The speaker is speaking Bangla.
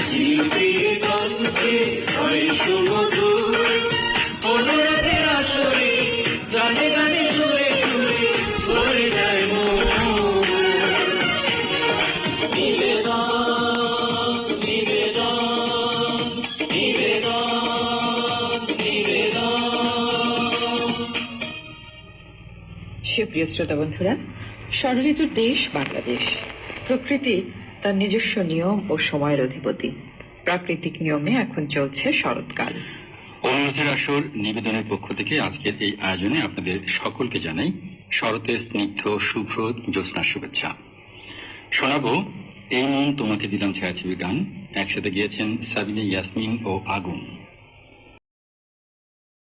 শিল্পীর গন্ধে হয় সুপ্রিয় প্রিয় শ্রোতা বন্ধুরা। ষড়ঋতুর দেশ বাংলাদেশ। প্রকৃতি তার নিজস্ব নিয়ম ও সময়ের অধিপতি। প্রাকৃতিক নিয়মে এখন চলছে শরৎকাল। অনুরোধের আসর নিবেদনের পক্ষ থেকে আজকের এই আয়োজনে আপনাদের সকলকে জানাই শরতের স্নিগ্ধ শুভ্র জ্যোৎস্নার শুভেচ্ছা। শোনাবো, এই মন তোমাকে দিলাম ছায়াছবি গান। একসাথে গিয়েছেন সাবিনা ইয়াসমিন ও আগুন।